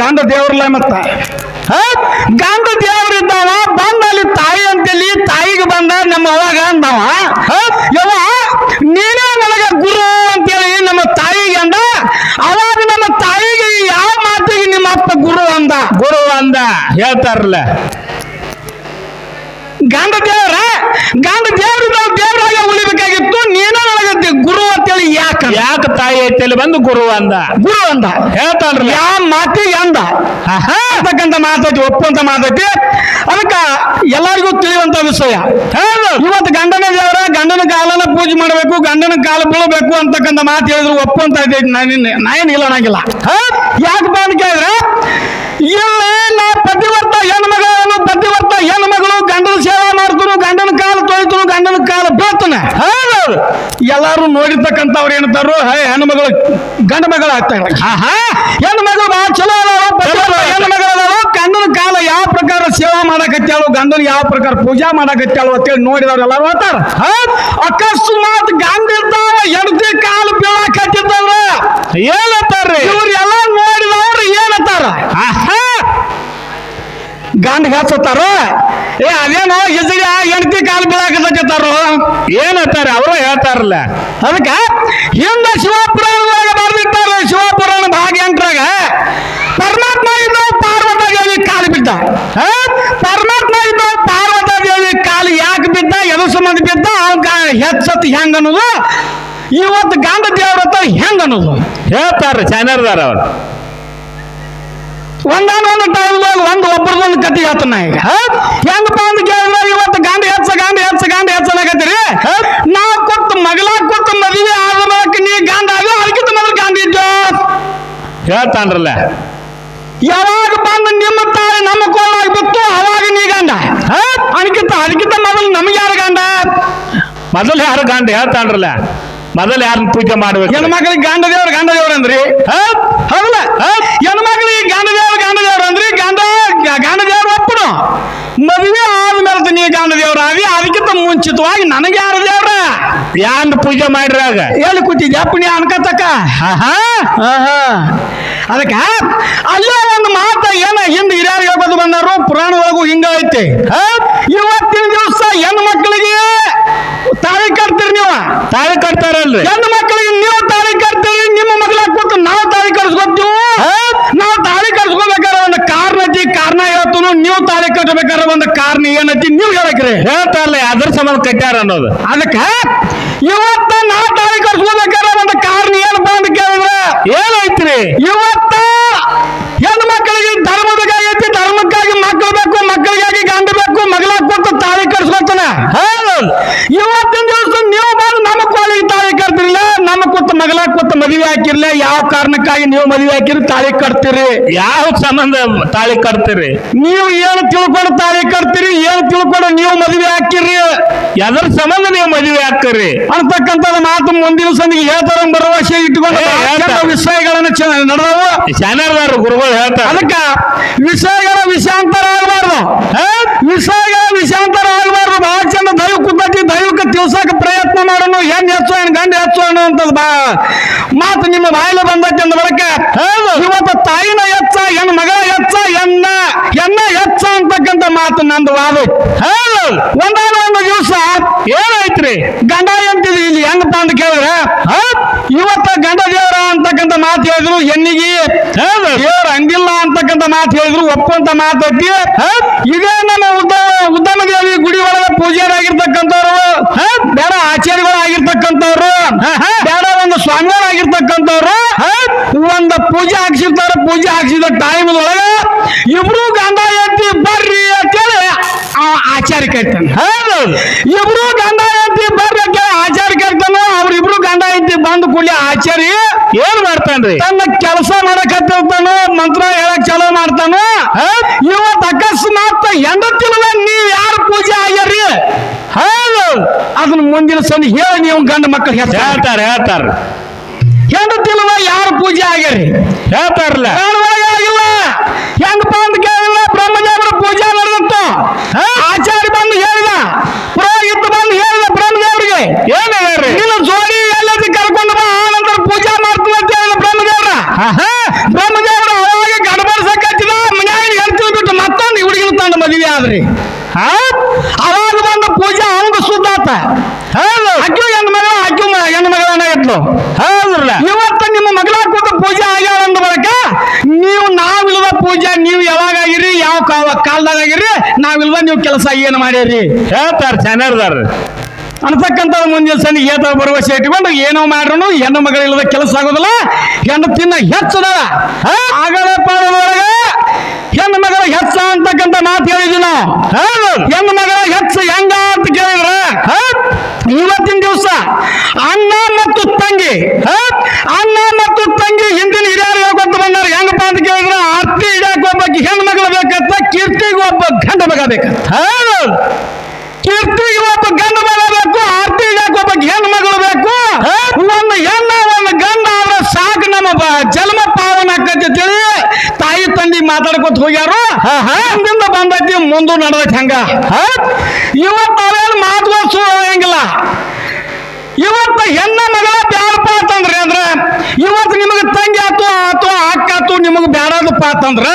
ಗಂಡ ದೇವರಲ್ಲ ಮತ್ತ? ಗಂಡ ದೇವರಿದ್ದಾವ ಬಂದ ಅಲ್ಲಿ ತಾಯಿ ಅಂತೇಳಿ ತಾಯಿಗೆ ಬಂದ ನಮ್ಮ ಅವಾಗ ಅಂದವ. ಹ? ಯವ್ವ, ನೀನೇ ನನಗೆ ಗುರು ಅಂತೇಳಿ ನಮ್ಮ ತಾಯಿಗೆ ಅಂದ. ಅವಾಗ ನಮ್ಮ ತಾಯಿಗೆ ಯಾವ ಮಾತಿಗೆ ನಿಮ್ಮ ಅಪ್ಪ ಗುರು ಅಂದ? ಗುರು ಅಂದ. ಹೇಳ್ತಾರಲ್ಲ. ಗಂಡ ದೇವ್ರ ಗಂಡ ದೇವ್ರ ದೇವ್ರಾಗ ಉಳಿಬೇಕಾಗಿತ್ತು. ನೀನೇ ನನಗೆ ಗುರು ಅಂತೇಳಿ ಯಾಕ? ಯಾಕ ತಾಯಿ ಐತಲ್ಲಿ ಬಂದು ಗುರು ಅಂದ? ಗುರು ಅಂದ. ಹೇಳ್ತಾನ ಯಾವ ಮಾತಿಗೆ ಅಂದ. ಅಂತಕ್ಕಂಥ ಮಾತೈತಿ ಒಪ್ಪುವಂತ ಮಾತೈತಿ. ಅದಕ್ಕ ಎಲ್ಲರಿಗೂ ತಿಳಿಯುವಂತ ವಿಷಯ. ಇವತ್ತು ಗಂಡನ ದೇವರ ಗಂಡನ ಕಾಲನ ಪೂಜೆ ಮಾಡಬೇಕು ಗಂಡನ ಕಾಲ ಬೀಳಬೇಕು ಅಂತಕ್ಕಂಥ ಮಾತು ಹೇಳಿದ್ರು ಒಪ್ಪುವಂತ ಐತಿ ನಾನು ನಾನೇನು ಇಲ್ಲ ಅನ್ನಂಗಿಲ್ಲ ಯಾಕಪ್ಪ ಅಂತ ಕೇಳಿದ್ರೆ ಇಲ್ಲ ನಾ ಕಾಲ ಬೀಳ್ತಾನೆ ಹೌದೌದು. ಎಲ್ಲಾರು ನೋಡಿರ್ತಕ್ಕಂಥವ್ರು ಏನಂತಾರು ಹೇ ಹೆಣ್ಮಗಳು ಗಂಡ ಮಗಳು ಆಗ್ತಾರೆ ಹೆಣ್ಣು ಮಗಳು ಬಹಳ ಚಲೋ ಅದಾವ ಪ್ರತಿಯೊಬ್ಬ ಹೆಣ್ಣು ಮಗಳು ಅದಾವ ಗಂಡನ ಕಾಲ ಯಾವ ಪ್ರಕಾರ ಸೇವಾ ಮಾಡಕತ್ತಾಳು ಗಂಡನ ಯಾವ ಪ್ರಕಾರ ಪೂಜಾ ಮಾಡಕತ್ತಾಳು ಅಂತೇಳಿ ನೋಡಿದವ್ರು ಎಲ್ಲಾರು ಹೇಳ್ತಾರ. ಅಕಸ್ಮಾತ್ ಗಂಡ ಇರ್ತಾವ ಹೆಂಡತಿ ಕಾಲು ಬೀಳಕತ್ತಿದ್ದವ್ರ ಏನಂತಾರ್ರಿ? ಇವ್ರು ಎಲ್ಲ ನೋಡಿದವ್ರು ಏನಂತಾರ? ಗಂಡ ಹಚ್ಚತ್ತಾರ ಏ, ಅದೇನೋ ಹೆಸರಿ ಹೆಂಡತಿ ಕಾಲು ಬೀಳಾಕತ್ತಾರೋ ಹೇಳ್ತಾರೆ? ಅವರು ಹೇಳ್ತಾರಲ್ಲ. ಅದಕ್ಕ ಹಿಂದ ಶಿವಪುರಾಣದಾಗ ಬರ್ದಿರ್ತಾರೆ ಶಿವಪುರಾಣ ಭಾಗ ಎಂಟ್ರಾಗ ಪರಮಾತ್ಮ ಇದ್ದ ಪಾರ್ವತ ದೇವಿ ಕಾಲು ಬಿದ್ದ? ಪರಮಾತ್ಮ ಇದ್ದ ಪಾರ್ವತ ದೇವಿ ಕಾಲು ಯಾಕೆ ಬಿದ್ದ? ಎದು ಸಂಬಂಧ ಬಿದ್ದ? ಅವ್ನ ಹೆಚ್ಚತ್ ಹೆಂಗ ಅನ್ನೋದು? ಇವತ್ತು ಗಂಡ ದೇವ್ರ ಹೆಂಗ ಅನ್ನೋದು? ಹೇಳ್ತಾರ ಚಾನರ್ದಾರ ಅವ್ರು. ಒಂದಾನೊಂದು ಟೈಮ್ದಾಗ ಒಂದು ಒಬ್ಬರದೊಂದು ಕತಿ ಹೇಳ್ತಾನ ಈಗ. ಹೆಂಗ್ ಹೆಂಗಪ್ಪ ಅಂತ ಕೇಳಿದ್ರೆ ಇವತ್ತು ಗಾಂಧಿ ಹೆಚ್ಚ ಗಾಂಡ ಹೆಚ್ಚ ಗಾಂಡ ಹೆಚ್ಚನಾಗತ್ತೀರಿ ನಾ ಕೊಟ್ಟು ಮಗಳ ಕೊಟ್ಟು ಮದುವೆ ಆದ ಬಳಿಕ ನೀ ಗಾಂಡ ಆಗ ಅದಕ್ಕಿಂತ ಮೊದಲು ಗಾಂಧಿ ಇದ್ದ. ಹೇಳ್ತಾನ್ರಲ್ಲ. ಯಾವಾಗ ಬಂದು ನಿಮ್ಮ ತಾಯಿ ನಮ್ಮ ಕೋಲಾಗಿ ಬಿತ್ತು ಅವಾಗ ನೀ ಗಂಡ. ಅದಕ್ಕಿಂತ ಅದಕ್ಕಿಂತ ಮೊದಲು ನಮ್ಗೆ ಯಾರು ಗಂಡ? ಮೊದಲು ಯಾರು ಗಂಡ ಹೇಳ್ತಾನ್ರಲ್ಲ. ಮೊದಲು ಯಾರನ್ನ ಪೂಜೆ ಮಾಡ್ಬೇಕು? ಹೆಣ್ಮಕ್ಳಿಗೆ ಗಂಡ ದೇವ್ರ ಗಂಡ ದೇವ್ರ ಅಂದ್ರಿ. ಹೌದಲ್ಲ? ಹೆಣ್ಮಕ್ಳಿಗೆ ಗಂಡ ದೇವ್ರ ಗಂಡ ದೇವ್ರ ಅಂದ್ರಿ ಗಂಡ ಗ- ಗಂಡ ದೇವ್ರ ಒಪ್ಪನು. ಮದುವೆ ಆದ್ಮೇಲೆ ನೀ ಗಂಡ ದೇವ್ರ ಆದಿ ಅದಕ್ಕಿಂತ ಮುಂಚಿತವಾಗಿ ನನಗೆ ಯಾರು ದೇವ್ರ? ಯಾರನ್ನ ಪೂಜೆ ಮಾಡಿರಾಗ ಎಲ್ಲಿ ಕೂತಿದ್ಯಪ್ಪ ನೀ ಅನ್ಕತಕ್ಕ ಹಾ ಅದಕ್ಕ ಅಲ್ಲೇ ಒಂದು ಮಾತ ಏನ ಹಿಂದೆ ಹಿರಿಯರಿಗೆ ಹೇಳ್ಬೋದು ಬಂದಾರು? ಪುರಾಣ ಒಳಗೂ ಹಿಂಗ ಐತಿ. ಇವತ್ತಿನ ದಿವಸ ಹೆಣ್ಣು ಮಕ್ಕಳಿಗೆ ತಾಳಿ ಕಟ್ತೀರಿ ನೀವು. ತಾಳಿ ಕಟ್ತಾರಲ್ರಿ. ಹೆಣ್ಣು ಮಕ್ಕಳಿಗೆ ನೀವು ತಾಳಿ ಕಟ್ತೀರಿ ನಿಮ್ಮ ಮಕ್ಕಳ ಕೂತು ನಾವು ತಾಳಿ ಕಟ್ಸ್ಕೊತೀವಿ ನಾವು ತಾಳಿ ಕಟ್ಸ್ಕೋಬೇಕಾದ್ರೆ ಒಂದು ಕಾರಣ ಐತಿ ಹೇಳ್ತು ನೀವು ತಾಳಿ ಕಟ್ಟಬೇಕಾದ್ರೆ ಒಂದು ಕಾರಣ ಏನೈತಿ? ನೀವು ಹೇಳಕ್ರಿ. ಹೇಳ್ತಾರಲ್ಲ ಅದ್ರ ಸಂಬಂಧ ಕಟ್ಟ್ಯಾರ ಅನ್ನೋದು. ಅದಕ್ಕೆ ಇವತ್ತ ನಾ ತಾಳಿ ಕಟ್ಸ್ಕೋಬೇಕಾದ್ರೆ ಒಂದು ಕಾರಣ ಏನು ಅಂತ ಕೇಳಿದ್ರೆ ಏನೈತ್ರಿ? ಇವತ್ತ ಹೆಣ್ಣು ಮಕ್ಕಳಿಗೆ ಧರ್ಮ ಬೇಕಾಗೈತಿ ಧರ್ಮಕ್ಕಾಗಿ ಮಕ್ಕಳು ಬೇಕು ಮಕ್ಕಳಿಗಾಗಿ ಗಂಡ ಬೇಕು ಮಗಳ ಕೊಟ್ಟು ತಾಳಿ ಕಟ್ಸ್ಕೊತಾನ ಇವತ್ತಿನ ಮದುವೆ ಹಾಕಿರ್ಲಿಲ್ಲ ಯಾವ ಕಾರಣಕ್ಕಾಗಿ ನೀವು ಮದುವೆ ಹಾಕಿರಿ ತಾಳಿ ಕಟ್ತೀರಿ? ಯಾವ ಸಂಬಂಧ ತಾಳಿ ಕಟ್ತೀರಿ? ನೀವು ಏನು ತಿಳ್ಕೊಂಡು ತಾಳಿ ಕಟ್ತೀರಿ ಏನು ತಿಳ್ಕೊಂಡು ನೀವು ಮದುವೆ ಹಾಕಿರಿ ಎದ್ರ ಸಂಬಂಧ ನೀವು ಮದುವೆ ಹಾಕ್ತೀರಿ? ಅಂತಕ್ಕಂಥದ್ದು ಮಾತು ಮುಂದಿನ ಸಂದಿಗೆ ಹೇಳ್ತಾರ ಭರವಸೆ ಇಟ್ಕೊಂಡು ವಿಷಯಗಳನ್ನ ನಡೆದವು. ಶಾನ್ಯಾರ್ದಾರ ಗುರುಗಳು ಹೇಳ್ತಾರೆ. ಅದಕ್ಕ ವಿಷಯಗಳ ವಿಷಾಂತರ ಆಗಬಾರ್ದು. ವಿಷಯಗಳ ವಿಷಾಂತರ ಆಗಬಾರ್ದು. ಬಹಳ ಚಂದ ದೈವ ಕುದ್ದತಿ ದೈವಕ್ಕೆ ತಿಳ್ಸಕ ಪ್ರಯತ್ನ ಮಾಡೋಣ ಹೆಣ್ ಹೆಚ್ಚು ಎನ್ ಗಂಡ ಹೆಚ್ಚು ಅನ್ನುವಂಥದ್ದು ಬಾ ಮಾತು ನಿಮ್ಮ ಬಾಯಿಲೆ ಬಂದೈತೆ ಅಂದ ಬಳಿಕ ಇವತ್ತು ತಾಯಿನ ಹೆಚ್ಚ ಹೆಣ್ ಮಗಳ ಹೆಚ್ಚ ಎನ್ನ ಎನ್ನ ಹೆಚ್ಚ ಅಂತಕ್ಕಂಥ ಮಾತು ನಂದು ವಾದ. ಒಂದಾನ ಒಂದು ದಿವಸ ಏನೈತ್ರಿ ಗಂಡ ಎಂತಿದ್ರಿ ಇಲ್ಲಿ ಹೆಂಗಪ್ಪ ಅಂತ ಕೇಳಿದ್ರೆ ಇವತ್ತ ಗಂಡ ದೇವರ ಅಂತಕ್ಕಂಥ ಮಾತು ಹೇಳಿದ್ರು ಹೆಣ್ಣಿಗೆ ದೇವರ ಹಂಗಿಲ್ಲ ಅಂತಕ್ಕಂಥ ಮಾತು ಹೇಳಿದ್ರು ಒಪ್ಪಂತ ಮಾತೈತಿ ಇದೇ ನಮ್ಮ ಉದ್ದಮ ಉದ್ದಮ ದೇವಿ ಗುಡಿ ಒಳಗೆ ಪೂಜಾರಾಗಿರ್ತಕ್ಕಂಥವ್ರು ಬೇಡ ಆಚಾರ್ಯಗಳಾಗಿರ್ತಕ್ಕಂಥವ್ರು ಬೇಡ ಒಂದು ಸ್ವಾಮಿಗಳಾಗಿರ್ತಕ್ಕಂಥವ್ರು ಒಂದು ಪೂಜೆ ಹಾಕ್ಸಿರ್ತಾರೆ ಪೂಜೆ ಹಾಕ್ಸಿದ ಟೈಮ್ ಒಳಗೆ ಇಬ್ರು ಗಂಡ ಎತ್ತಿ ಬರ್ರಿ ಅಂತೇಳಿ ಆಚಾರ್ಯ ಕೈತಾನೆ ಇಬ್ರು ಕೂಡಲೇ ಆಚಾರ್ಯ ಏನ್ ಮಾಡ್ತಾನ್ರಿ? ತನ್ನ ಕೆಲಸ ಮಾಡಕತ್ತಿರ್ತಾನ ಮಂತ್ರ ಹೇಳಕ್ ಚಲೋ ಮಾಡ್ತಾನ ಇವತ್ ಅಕಸ್ಮಾತ್ ಹೆಂಡತಿಲ್ಲ ನೀವ್ ಯಾರು ಪೂಜೆ ಆಗ್ಯಾರಿ ಹೌದು. ಅದನ್ನ ಮುಂದಿನ ಸಲ ಹೇಳಿ ನೀವು ಗಂಡ ಮಕ್ಕಳು ಹೇಳ್ತಾರೆ. ಹೇಳ್ತಾರ ಹೆಂಡತಿಲ್ವ ಯಾರು ಪೂಜೆ ಆಗ್ಯಾರಿ ಹೇಳ್ತಾರಲ್ಲ. ಆಗಿಲ್ಲ? ಹೆಂಗಪ್ಪ ಅಂತ ಕೇಳಿಲ್ಲ ಬ್ರಹ್ಮದೇವರ ಪೂಜೆ ನಡೆದಿತ್ತು ಆಚಾರ್ಯ ಬಂದು ಹೇಳಿದ ಪುರೋಹಿತ ಬಂದು ಹೇಳಿದ ಬ್ರಹ್ಮದೇವರಿಗೆ ಏನ್ ಹೇಳ್ರಿ ಜೋಡಿ ಎಲ್ಲದಿ ಕರ್ಕೊಂಡು ಬಾ ಆನಂತರ ಪೂಜೆ ಮಾಡ್ತೀನಿ ಅಂತ ಹೇಳಿದ ಬ್ರಹ್ಮದೇವ್ರ ಬ್ರಹ್ಮದೇವ್ರ ಅವಾಗ ಗಡಬಡಿಸಕ್ ಹಚ್ಚಿದ ಮನ್ಯಾಗ ಹೇಳ್ತೀವಿ ಬಿಟ್ಟು ಮತ್ತೊಂದು ಹುಡುಗಿನ ತಂದು ಮದುವೆ ಆದ್ರಿ ಅವಾಗ ಬಂದ ಪೂಜೆ ಹಂಗ ಸುದ್ದಾತ. ಅಕ್ಕಿ ಹೆಣ್ಣು ಮಗಳ ಅಕ್ಕಿ ಹೆಣ್ಣು ಮಗಳನ್ನ ಇಟ್ಲು ಹೌದ್ರಲ್ಲ. ಇವತ್ತು ನಿಮ್ಮ ಮಗಳ ಕೂತ ಪೂಜೆ ಆಗ್ಯಾವ ಅಂದ ಬಳಿಕ ನೀವು ನಾವಿಲ್ವ ಪೂಜೆ ನೀವು ಯಾವಾಗ ಆಗಿರಿ ಯಾವ ಕಾಲ ಕಾಲದಾಗ ಆಗಿರಿ ನಾವಿಲ್ವ ನೀವು ಕೆಲಸ ಏನು ಮಾಡಿರಿ ಹೇಳ್ತಾರ ಚೆನ್ನಾಗಿದ್ದಾರೆ ಅಂತಕ್ಕಂಥ ಮುಂದಿನ ಸನಿ ಏತ ಭರವಸೆ ಇಟ್ಕೊಂಡು ಏನೋ ಮಾಡ್ರು ಹೆಣ್ಣು ಮಗಳಿಲ್ಲದ ಕೆಲಸ ಆಗೋದಿಲ್ಲ ಹೆಣ್ಣು ತಿನ್ನ ಹೆಚ್ಚದ ಆಗಲೇ ಪಾಡದೊಳಗೆ ಹೆಣ್ಣು ಮಗಳ ಹೆಚ್ಚ ಅಂತಕ್ಕಂಥ ಮಾತು ಹೇಳಿದ್ವಿ ನಾವು. ಹೆಣ್ಣು ಮಗಳ ಹೆಚ್ಚ ಹೆಂಗ ಅಂತ ಕೇಳಿದ್ರೆ? ಇವತ್ತಿನ ದಿವಸ ಅಣ್ಣ ಮತ್ತು ತಂಗಿ ಅಣ್ಣ ಮತ್ತು ತಂಗಿ ಹಿಂದಿನ ಹಿರಿಯರು ಹೇಳ್ಕೊತ ಬಂದಾರ. ಹೆಂಗಪ್ಪ ಅಂತ ಕೇಳಿದ್ರೆ? ಆರ್ತಿ ಹಿಡಿಯಕ್ಕೆ ಒಬ್ಬ ಹೆಣ್ಣು ಮಗಳು ಬೇಕಂತ ಕೀರ್ತಿಗೆ ಒಬ್ಬ ಗಂಡ ಮಗ ಬೇಕಂತ. ಕೀರ್ತಿಗೆ ಒಬ್ಬ ಗಂಡ ಮಗ ಬೇಕು ಆರ್ತಿ ಹಿಡಿಯಕ್ಕೆ ಒಬ್ಬ ಹೆಣ್ಣು ಮಗಳು ಬೇಕು. ಒಂದು ಹೆಣ್ಣ ಒಂದು ಗಂಡ ಆದ್ರೆ ಸಾಕು ನಮ್ಮ ಜನ್ಮ ಪಾವನ ಆಕತಿ ತಿಳಿ ತಂದಿ ಮಾತಾಡ್ಕೊತ ಹೋಗ್ಯಾರು ಹಿಂದಿಂದ ಬಂದೈತಿ ಮುಂದೆ ನಡೆದೈತಿ ಹಂಗ. ಇವತ್ತು ಅವೇನು ಮಾತುಗಳು ಸುಳ್ಳಂಗಿಲ್ಲ ಇವತ್ತ ಹೆಣ್ಣ ಮಗಳ ಬ್ಯಾಡಪ್ಪ ಅಂತಂದ್ರೆ ಅಂದ್ರ ಇವತ್ತು ನಿಮಗೆ ತಂಗಿ ಆತು ಆತು ಅಕ್ಕ ಆತು ನಿಮಗೆ ಬ್ಯಾಡದಪ್ಪ ಅಂತಂದ್ರ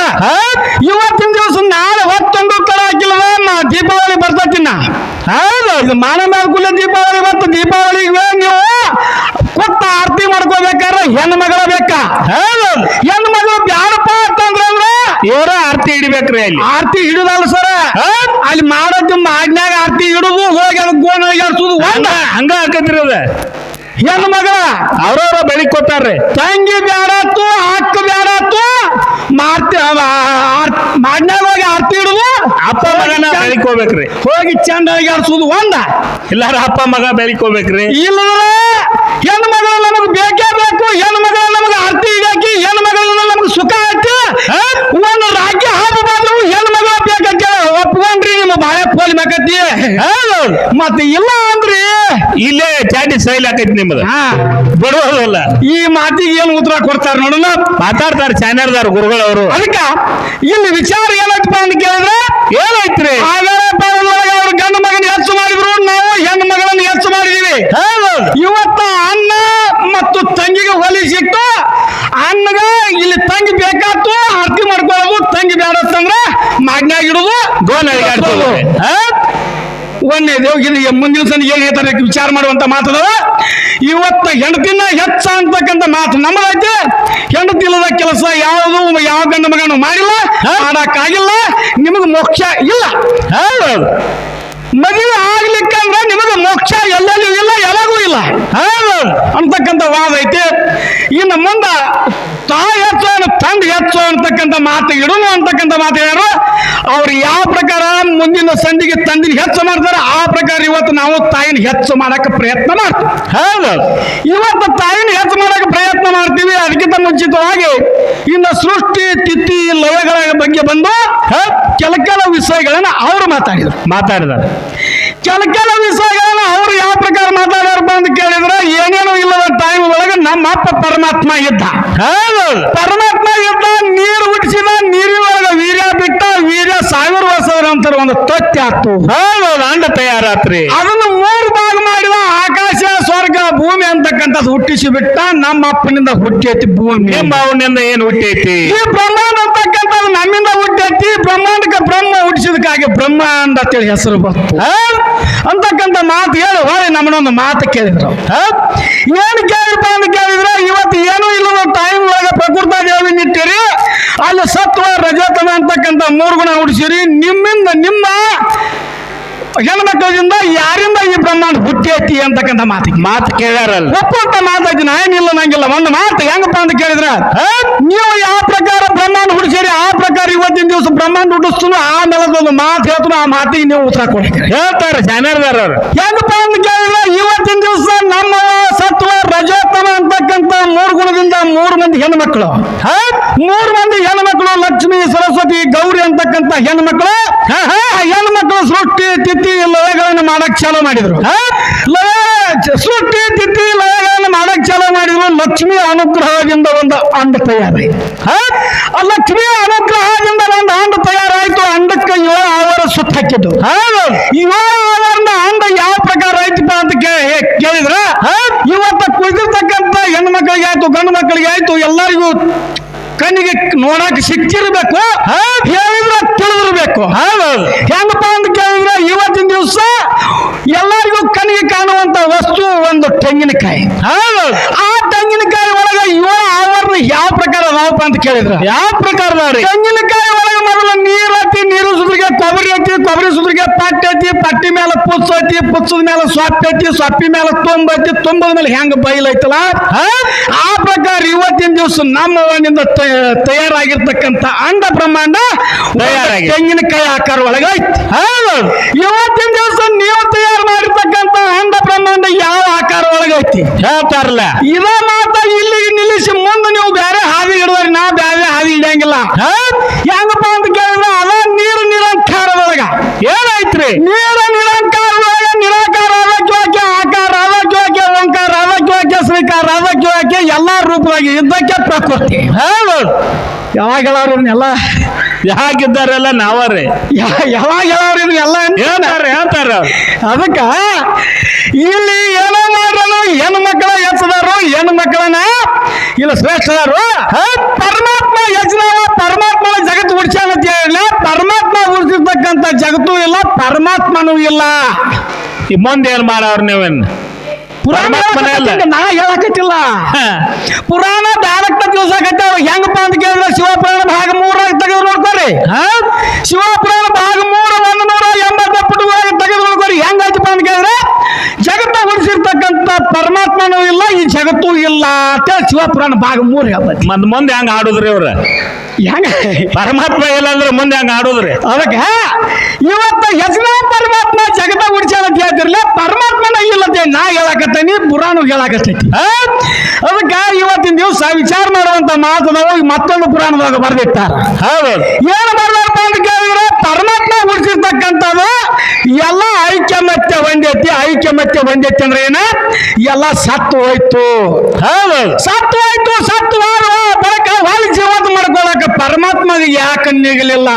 ಇವತ್ತಿನ ದಿವಸ ನಾಳೆ ಹೊತ್ತೊಂದು ತರ ಹಾಕಿಲ್ವ ದೀಪಾವಳಿ ಬರ್ತೈತಿನ ಹೌದು. ಇದು ಮಾನ ಮೇಲೆ ದೀಪಾವಳಿ ಬರ್ತ ದೀಪಾವಳಿ ನೀವು. ಕೊತ್ತ ಆರತಿ ಮಾಡ್ಕೋಬೇಕಾದ್ರೆ ಹೆಣ್ಣು ಮಗಳ ಬೇಕಾ? ಹೆಣ್ಣು ಮಗಳು ಬ್ಯಾಡಪ್ಪ ಅಂತಂದ್ರೆ ಅಂದ್ರ? ಇವರ ಆರ್ತಿ ಹಿಡಿಬೇಕ್ರಿ ಅಲ್ಲಿ. ಆರತಿ ಹಿಡಿದಲ್ಲ ಸರ? ಅಲ್ಲಿ ಮಾಡೋದು ಮಾಡ್ನ್ಯಾಗ ಆರತಿ ಹಿಡುದು ಹೋಗಿ ಅದಕ್ಕೆ ಗೋಣ ಹಂಗ ಹಾಕತ್ರಿ ಅದ. ಹೆಣ್ ಮಗ ಅವ್ರವ್ರ ಬೆಳಿ ಕೊಟ್ಟಾರ್ರಿ. ತಂಗಿ ಬ್ಯಾಡತ್ತು ಅಕ್ಕ ಬ್ಯಾಡತ್ತು ಮಾಡ್ತಿ ಮಾಡ್ನಾಗ ಹೋಗಿ ಆರ್ತಿ ಹಿಡಿದು ಅಪ್ಪ ಮಗನ ಬೆಳಿಕೋಬೇಕ್ರಿ ಹೋಗಿ ಚಂದಾಗಿ ಆರ್ಸುದು ಒಂದ. ಇಲ್ಲಾರ ಅಪ್ಪ ಮಗ ಬೆಳಿಕೋಬೇಕ್ರಿ ಇಲ್ಲ ಹೆಣ್ ಮಗಳ ನಮಗ್ ಬೇಕೇ ಬೇಕು ಹೆಣ್ ಮಗಳ ನಮಗ್ ಆರ್ತಿ ಇಡಾಕಿ ಹೆಣ್ ಮಗಳ ನಮಗ್ ಸುಖ ಆಯ್ತು. ಒಂದು ರಾಜ್ಯ ಹಾಕಬಾರ್ದು ಹೆಣ್ ಮಗಳ ಬೇಕಂತ ಒಪ್ಕೊಂಡ್ರಿ. ಐತಿ ಮತ್ತೆ ಇಲ್ಲ ಅಂದ್ರಿ? ಇಲ್ಲೇ ಚಾಟಿ ಸೈಲ್ ಹಾಕೈತಿ ನಿಮ್ಮದು ಬಡವಲ್ಲ ಈ ಮಾತಿಗೆ ಏನು ಉತ್ತರ ಕೊಡ್ತಾರ ನೋಡೋಣ. ಮಾತಾಡ್ತಾರ ಚಾನಲ್ದಾರ ಗುರುಗಳವರು. ಅದಕ್ಕ ಇಲ್ಲಿ ವಿಚಾರ ಏನಪ್ಪ ಅಂತ ಕೇಳಿದ್ರೆ ಏನೈತ್ರಿ ಅವ್ರ ಗಂಡ ಮಗನ ಹೆಚ್ಚು ಮಾಡಿದ್ರು ನಾವು ಹೆಣ್ಣು ಮಗಳನ್ನು ಹೆಚ್ಚು ಮಾಡಿದೀವಿ. ಇವತ್ತ ಅನ್ನ ಮತ್ತು ತಂಗಿಗೆ ಹೋಲಿಸಿಟ್ಟು ಅನ್ನಗ ಇಲ್ಲಿ ತಂಗಿ ಬೇಕಾತು ಆರತಿ ಮಾಡ್ಕೊಳ್ಳೋದು ತಂಗಿ ಬೇಡತ್ತಂದ್ರ ಮಾಗ್ನ್ಯಾಗ ಇಡುದು ಗೋನ್ ಒಂದೇ ಇದು ಮುಂದಿನ ಸಲ ಏನ್ ಹೇಳ್ತಾರೆ ವಿಚಾರ ಮಾಡುವಂತ ಮಾತದವ ಇವತ್ತ ಹೆಂಡತಿನ ಹೆಚ್ಚ ಅಂತಕ್ಕಂಥ ಮಾತು ನಮ್ಮದೈತೆ ಹೆಂಡತಿ ಇಲ್ಲದ ಕೆಲಸ ಯಾವುದು ಯಾವ ಗಂಡ ಮಗನು ಮಾಡಿಲ್ಲ ಮಾಡಕ್ಕಾಗಿಲ್ಲ ನಿಮಗೆ ಮೋಕ್ಷ ಇಲ್ಲ. ಮದುವೆ ಆಗ್ಲಿಕ್ಕಂದ್ರೆ ನಿಮಗೆ ಮೋಕ್ಷ ಎಲ್ಲೆಲ್ಲೂ ಇಲ್ಲ ಎಲ್ಲಗೂ ಇಲ್ಲ. ಅಂತಕ್ಕಂಥ ವಾದ ಐತೆ. ಇನ್ನು ಮುಂದ ತಾಯಿ ಹೆಚ್ಚು ತಂದೆ ಹೆಚ್ಚು ಅಂತಕ್ಕಂಥ ಮಾತು ಇಡುನು ಅಂತಕ್ಕಂಥ ಮಾತು ಅವ್ರು ಯಾವ ಪ್ರಕಾರ ಮುಂದಿನ ಸಂಧಿಗೆ ತಂದಿನ ಹೆಚ್ಚು ಮಾಡ್ತಾರೆ ಆ ಪ್ರಕಾರ ಇವತ್ತು ನಾವು ತಾಯಿನ ಹೆಚ್ಚು ಮಾಡಕ್ಕೆ ಪ್ರಯತ್ನ ಮಾಡ್ತೀವಿ. ಹೌದು. ಇವತ್ತು ತಾಯಿನ ಹೆಚ್ಚು ಮಾಡಕ್ಕೆ ಪ್ರಯತ್ನ ಮಾಡ್ತೀವಿ. ಅದಕ್ಕಿಂತ ಮುಂಚಿತವಾಗಿ ಇನ್ನು ಸೃಷ್ಟಿ ತಿಥಿ ಲಯಗಳ ಬಗ್ಗೆ ಬಂದು ಕೆಲ ಕೆಲ ವಿಷಯಗಳನ್ನ ಅವರು ಮಾತಾಡಿದ್ರು. ಮಾತಾಡಿದಾರೆ. ಕೆಲ ಕೆಲ ವಿಷಯಗಳನ್ನ ಅವ್ರು ಯಾವ ಪ್ರಕಾರ ಮಾತಾಡ್ಯಾರಪ್ಪ ಅಂತ ಕೇಳಿದ್ರೆ ಏನೇನು ಇಲ್ಲದ ಟೈಮ್ ಒಳಗೆ ನಮ್ಮ ಅಪ್ಪ ಪರಮಾತ್ಮ ಇದ್ದ. ಪರಮಾತ್ಮ ಇದ್ದ ನೀರು ಹುಟ್ಟಿಸಿದ ನೀರಿನ ಒಳಗೆ ವೀರ್ಯ ಬಿಟ್ಟ ವೀರ್ಯ ಸಾವಿರ ವರ್ಷದ ನಂತರ ಒಂದು ತೊತ್ತಿ ಆತು. ಅಂಡ ತಯಾರಾತ್ರಿ. ಅದನ್ನು ಮೂರು ಭಾಗ ಮಾಡಿದ ಆಕಾಶ ಸ್ವರ್ಗ ಭೂಮಿ ಅಂತಕ್ಕಂಥದ್ದು ಹುಟ್ಟಿಸಿ ಬಿಟ್ಟ ನಮ್ಮ ಅಪ್ಪನಿಂದ ಹುಟ್ಟೈತಿ ಭೂಮಿ. ಅವನಿಂದ ಏನ್ ಹುಟ್ಟೈತಿ ಈ ಬ್ರಹ್ಮಾಂಡ ಹುಟ್ಟೈತಿ ಬ್ರಹ್ಮಾಂಡಕ್ಕೆ ಬ್ರಹ್ಮ ಹುಟ್ಟಿಸಿದಕ್ಕಾಗಿ ಬ್ರಹ್ಮ ಅಂತ ಹೇಳಿ ಹೆಸರು ಬಂತು. ಅಂತಕ್ಕಂಥ ಮಾತು ಹೇಳಿ ಹೊಳೆ ನಮ್ಮನ್ನೊಂದು ಮಾತು ಕೇಳಿದ್ರು? ಏನು ಕೇಳಿಪ್ಪ ಅಂತ ಕೇಳಿದ್ರೆ, ಇವತ್ತು ಏನೂ ಇಲ್ಲದ ಟೈಮ್ ಒಳಗೆ ಪ್ರಕೃತ ದೇವಿ ನಿಟ್ಟಿರಿ ಅಲ್ಲಿ ಸತ್ವ, ರಜತನ ಅಂತಕ್ಕಂಥ ಮೂರು ಗುಣ ಹುಡ್ಸಿರಿ ನಿಮ್ಮಿಂದ ನಿಮ್ಮ ಹೆಣ್ಮಕ್ಳಿಂದ ಯಾರಿಂದ ಈ ಬ್ರಹ್ಮಾಂಡ ಐತಿ ಅಂತಕ್ಕಂಥ ಮಾತಿಗೆ? ಮಾತು ಕೇಳ್ಯಾರಲ್ಲ. ಒಪ್ಪಂತ ನಾ ಏನಿಲ್ಲ ನಂಗಿಲ್ಲ ಒಂದು ಮಾತು ಹೆಂಗಪ್ಪ ಅಂತ ಕೇಳಿದ್ರ? ನೀವು ಯಾವ ಪ್ರಕಾರ ಬ್ರಹ್ಮಾಂಡ ಹುಡಿಸಿರಿ ಆ ಪ್ರಕಾರ ಇವತ್ತಿನ ದಿವಸ ಬ್ರಹ್ಮಾಂಡ ಹುಟ್ಟಿಸ್ತು ಆಮೇಲೆ ಒಂದು ಮಾತು ಹೇಳ್ತು ಆ ಮಾತಿಗೆ ನೀವು ಉತ್ತರ ಕೊಡಿ ಹೇಳ್ತಾರೆ ಜನರ್ದಾರ ಅವ್ರು. ಹೆಂಗಪ್ಪ ಅಂತ ಕೇಳಿದ್ರೆ ಇವತ್ತಿನ ದಿವಸ ನಮ್ಮ ಸತ್ವ ರಜೋತ್ತಮ ಅಂತಕ್ಕಂಥ ಮೂರು ಗುಣದಿಂದ ಮೂರು ಮಂದಿ ಹೆಣ್ಮಕ್ಳು. ಮಕ್ಕಳು ಮೂರು ಮಂದಿ ಹೆಣ್ಮಕ್ಳು ಲಕ್ಷ್ಮಿ ಸರಸ್ವತಿ ಗೌರಿ ಅಂತಕ್ಕಂಥ ಹೆಣ್ಮಕ್ಳು. ಹೆಣ್ಮಕ್ಳು ಸೃಷ್ಟಿ ತಿಥಿ ಲಯಗಳನ್ನು ಮಾಡಕ್ ಚಾಲೂ ಮಾಡಿದ್ರು? ಲಯ ಸೃಷ್ಟಿ ತಿತ್ತಿ ಲಯಗಳನ್ನು ಮಾಡಕ್ ಚಾಲೂ ಮಾಡಿದ್ರು. ಲಕ್ಷ್ಮಿ ಅನುಗ್ರಹದಿಂದ ಒಂದು ಅಂಡ ತಯಾರಾಯ್ತು. ಲಕ್ಷ್ಮಿ ಅನುಗ್ರಹದಿಂದ ಒಂದು ಅಂಡ ತಯಾರಾಯ್ತು. ಅಂಡಕ್ಕೆ ಇವಳ ಆವರ ಹೌದು ಏಳು ಆವರಣ ಅಂಡ ಯಾವ ಪ್ರಕಾರ ಆಯ್ತಪ್ಪ ಅಂತ ಕೇಳಿದ್ರ? ಇವತ್ತು ಇವತ್ತ ಕುಳಿದಿರ್ತಕ್ಕಂಥ ಹೆಣ್ಣು ಮಕ್ಕಳಿಗೆ ಆಯ್ತು ಗಂಡು ಮಕ್ಕಳಿಗೆ ಆಯ್ತು ಎಲ್ಲರಿಗೂ ಕಣ್ಣಿಗೆ ನೋಡಕ್ ಸಿಕ್ಕಿರ್ಬೇಕು? ಹೇಳಿದ್ರೆ ತಿಳಿದಿರ್ಬೇಕು. ಹೌದು ಹೆಂಗಪ್ಪ ಅಂತ ಕೇಳಿದ್ರೆ ಇವತ್ತಿನ ದಿವಸ ಎಲ್ಲರಿಗೂ ಕಣ್ಣಿಗೆ ಕಾಣುವಂತ ವಸ್ತು ಒಂದು ತೆಂಗಿನಕಾಯಿ. ಆ ತೆಂಗಿನಕಾಯಿ ಒಳಗೆ ಇವ ಆವರಣ ಯಾವ ಪ್ರಕಾರ ಅದಾವಪ್ಪ ಅಂತ ಕೇಳಿದ್ರ? ಯಾವ ಪ್ರಕಾರ ತೆಂಗಿನಕಾಯಿ ಕೊಬ್ಬರಿ ಐತಿ ಕೊಬ್ಬರಿ ಸುದ್ರಿಗೆ ಪಟ್ಟಿ ಐತಿ ಪಟ್ಟಿ ಮೇಲೆ ಪುಚ್ಚ ಐತಿ ಪುಚ್ಚದ ಮೇಲೆ ಸೊಪ್ಪ ಐತಿ ಸೊಪ್ಪಿ ಮೇಲೆ ತುಂಬ ಐತಿ ತುಂಬದ ಮೇಲೆ ಹೆಂಗ ಬೈಲೈತಲ್ಲ ಐತಲ್ಲ ಆ ಪ್ರಕಾರ ಇವತ್ತಿನ ದಿವಸ ನಮ್ಮ ತಯಾರಾಗಿರ್ತಕ್ಕಂಥ ಅಂಡ ಬ್ರಹ್ಮಾಂಡ. ತೆಂಗಿನಕಾಯಿ ಆಕಾರ ಒಳಗೈತಿ ಇವತ್ತಿನ ದಿವಸ ನೀವು ತಯಾರು ಮಾಡಿರ್ತಕ್ಕಂತ ಅಂಡ ಬ್ರಹ್ಮಾಂಡ ಯಾವ ಆಕಾರ ಒಳಗೈತಿ ಹೇಳ್ತಾರಲ್ಲ. ಇದ ಮಾತ ಇಲ್ಲಿಗೆ ನಿಲ್ಲಿಸಿ ಮುಂದೆ ನೀವು ಬೇರೆ ಹಾದಿ ಹಿಡಿದ್ರಿ ನಾ ಬೇರೆ ಹಾದಿ ಇಡಂಗಿಲ್ಲ. ಹ? ಹೆಂಗಪ್ಪ ಅಂತ ಕೇಳಿದ್ರೆ ಅದ ನೀರು ನಿರಂಕಾರದೊಳಗ. ಏನಾಯ್ತ್ರಿ? ನೀರು ಅದಕ್ಕೆ ರಾಜಕೀಯಕ್ಕೆ ಎಲ್ಲ ರೂಪವಾಗಿ ಯುದ್ಧಕ್ಕೆ ಇದ್ದಕ್ಕೆ ಪ್ರಕೃತಿ. ಹೌದು. ಯಾವಾಗ ಹೇಳೋರು ಇದನ್ನೆಲ್ಲ ಯಾಕಿದ್ದಾರಲ್ಲ ನಾವರೇ. ಯಾವಾಗ ಹೇಳೋರು ಎಲ್ಲ ಹೇಳ್ತಾರ ಹೇಳ್ತಾರ. ಅದಕ್ಕ ಇಲ್ಲಿ ಏನೋ ಮಾಡಲು ಹೆಣ್ಣು ಮಕ್ಕಳ ಹೆಚ್ಚದಾರು ಹೆಣ್ಣು ಮಕ್ಕಳನ್ನ ಇಲ್ಲ ಶ್ರೇಷ್ಠದಾರು? ಪರಮಾತ್ಮ ಹೆಚ್ಚಿನ ಪರಮಾತ್ಮ ಜಗತ್ತು ಉಡ್ಸ್ಯಾನ ಅಂತ ಹೇಳಿಲ್ಲ ಪರಮಾತ್ಮ ಉಡ್ಸಿರ್ತಕ್ಕಂಥ ಜಗತ್ತು ಇಲ್ಲ ಪರಮಾತ್ಮನೂ ಇಲ್ಲ. ಈ ಮುಂದೆ ಏನು ಮಾಡವ್ರ ನೀವೇನ್? ಪುರಾಣ. ನಾ ಹೇಳಕತ್ತಿಲ್ಲ. ಪುರಾಣ ಡೈರೆಕ್ಟ್ ದಿವಸಕತ್ತಾವ ಹೆಂಗಪ್ಪ ಅಂತ ಕೇಳಿದ್ರೆ ಶಿವಪುರಾಣ ಭಾಗ ಮೂರಾಗ ತೆಗೆದು ನೋಡ್ಕೊರಿ? ಶಿವಪುರಾಣ ಭಾಗ ಮೂರು ಒಂದು ನೂರ ಎಂಬತ್ತ ಒಳಗೆ ತೆಗೆದು ನೋಡ್ಕೊರಿ. ಹೆಂಗಾಯ್ತಪ್ಪ ಅಂತ ಕೇಳಿದ್ರೆ ಪರಮಾತ್ಮನೂ ಇಲ್ಲ ಈ ಜಗತ್ತು ಇಲ್ಲ ಅಂತ ಶಿವಪುರಾಣ ಭಾಗ ಮೂರು ಹೇಳ್ಬೇಕು ಮಂದ್ ಮುಂದೆ ಹೆಂಗ ಆಡುದ್ರಿ ಅವ್ರ? ಹೆಂಗ? ಪರಮಾತ್ಮ ಇಲ್ಲ ಅಂದ್ರೆ ಮುಂದೆ ಹೆಂಗ ಆಡುದ್ರಿ ಅದಕ್ಕೆ? ಇವತ್ತ ಯಜ್ಞ ಪರಮಾತ್ಮ ಜಗತ್ತ ಉಡ್ಸ್ಯಾನ ಅಂತ ಹೇಳ್ತಿರ್ಲಿಲ್ಲ ಪರಮಾತ್ಮನ ಇಲ್ಲದೆ ನಾ ಹೇಳಕತ್ತೇನಿ ಪುರಾಣ ಹೇಳಕತ್ತೈತಿ. ಅದಕ್ಕೆ ಇವತ್ತಿನ ದಿವಸ ವಿಚಾರ ಮಾಡುವಂತ ಮಾತು ನಾವು ಮತ್ತೊಂದು ಪುರಾಣದಾಗ ಬರ್ದಿಟ್ಟಾರ. ಹೌದು. ಏನು ಬರ್ದಾರಪ್ಪ ಅಂತ ಕೇಳಿದ್ರೆ ಪರಮಾತ್ಮ ಉಳಿಸಿರ್ತಕ್ಕಂಥದ್ದು ಎಲ್ಲ ಐಕ್ಯಮತ್ಯ ಐಕ್ಯ ಮತ್ತೆ ಒಂದೇತಿ ಅಂದ್ರೆ ಏನ? ಎಲ್ಲ ಸತ್ತು ಹೋಯ್ತು. ಸತ್ತು ಹೋಯ್ತು ಸತ್ತು ಬರಕ ಹೊಲ ಜೀವಂತ ಮಾಡ್ಕೊಳಕ ಪರಮಾತ್ಮಗೆ ಯಾಕೆ ನೀಗಲಿಲ್ಲ?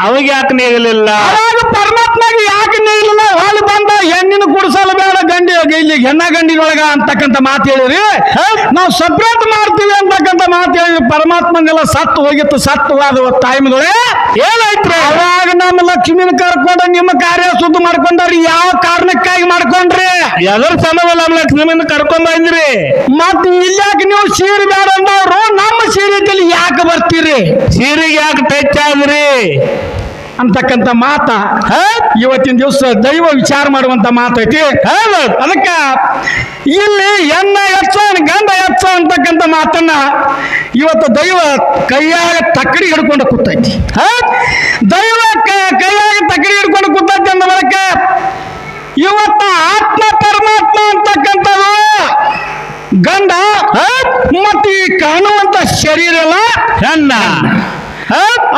ಅವಾಗ ಯಾಕೆ ನೀಗಲಿಲ್ಲ? ಪರಮಾತ್ಮ ಪರಮಾತ್ಮಗೆ ಯಾಕೆ ನೀಗಲಿಲ್ಲ? ಹೊಲ ಬಂದ ಹೆಣ್ಣಿನ ಕುಡಿಸಲು ಬೇಡ ಗಂಡಿ ಇಲ್ಲಿ ಹೆಣ್ಣ ಗಂಡಿನೊಳಗ ಅಂತಕ್ಕಂಥ ಮಾತು ಹೇಳಿರಿ. ನಾವು ಸಪ್ರೇಟ್ ಮಾಡ್ತೀವಿ ಅಂತಕ್ಕಂಥ ಮಾತು ಹೇಳಿರಿ. ಪರಮಾತ್ಮನೆಲ್ಲ ಸತ್ತು ಹೋಗಿತ್ತು ಸತ್ತು ಹೋದ ಟೈಮ್ಗಳೇ ಏನಾಯ್ತ್ರಿ ಅವಾಗ ನಮ್ಮ ಲಕ್ಷ್ಮಿನ ಕರ್ಕೊಂಡು ನಿಮ್ಮ ಕಾರ್ಯ ಶುದ್ಧ ಮಾಡ್ಕೊಂಡ್ರಿ ಯಾವ ಕಾರಣಕ್ಕಾಗಿ ಮಾಡ್ಕೊಂಡ್ರಿ? ಎದ್ರ ಸಮಯಲ್ಲ ನಮ್ಮ ಲಕ್ಷ್ಮಿನ ಕರ್ಕೊಂಡ್ ಬಂದ್ರಿ. ಮತ್ ಇಲ್ಲಾಕ ನೀವು ಸೀರೆ ಬೇಡ ಅಂದವ್ರು ನಮ್ಮ ಸೀರೆದಲ್ಲಿ ಯಾಕೆ ಬರ್ತೀರಿ? ಸೀರೆಗೆ ಯಾಕೆ ಟಚ್ ಆದ್ರಿ? ಅಂತಕ್ಕಂಥ ಮಾತ ಇವತ್ತಿನ ದಿವಸ ದೈವ ವಿಚಾರ ಮಾಡುವಂತ ಮಾತೈತಿ ಅದಕ್ಕ ಇಲ್ಲಿ ಎನ್ನ ಹೆಚ್ಚ ಗಂಧ ಹೆಚ್ಚ ಅಂತಕ್ಕಂಥ ಮಾತನ್ನ ಇವತ್ತು ದೈವ ಕೈಯಾಗ ತಕ್ಕಡಿ ಹಿಡ್ಕೊಂಡು ಕೂತೈತಿ. ದೈವ ಕೈಯಾಗ ತಕ್ಕಡಿ ಹಿಡ್ಕೊಂಡು ಕೂತೈತಿ ಅಂದ ಬರಕ ಇವತ್ತ ಆತ್ಮ ಪರಮಾತ್ಮ ಅಂತಕ್ಕಂಥದ್ದು ಗಂಡ ಮತ್ತೆ ಈ ಕಾಣುವಂತ ಶರೀರ ಎಲ್ಲ ಹೆಣ್ಣ?